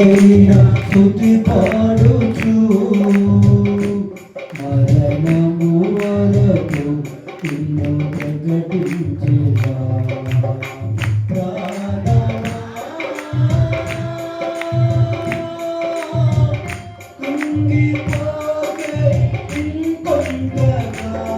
స్థుతి పాడుచు. మరణము వరకు నిన్ను ప్రకటించేవా తుంగిపోగే ఇంకొంతగా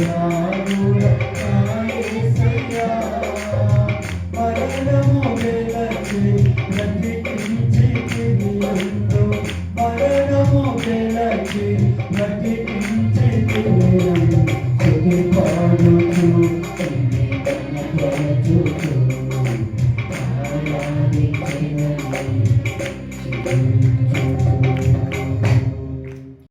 Oh, my God.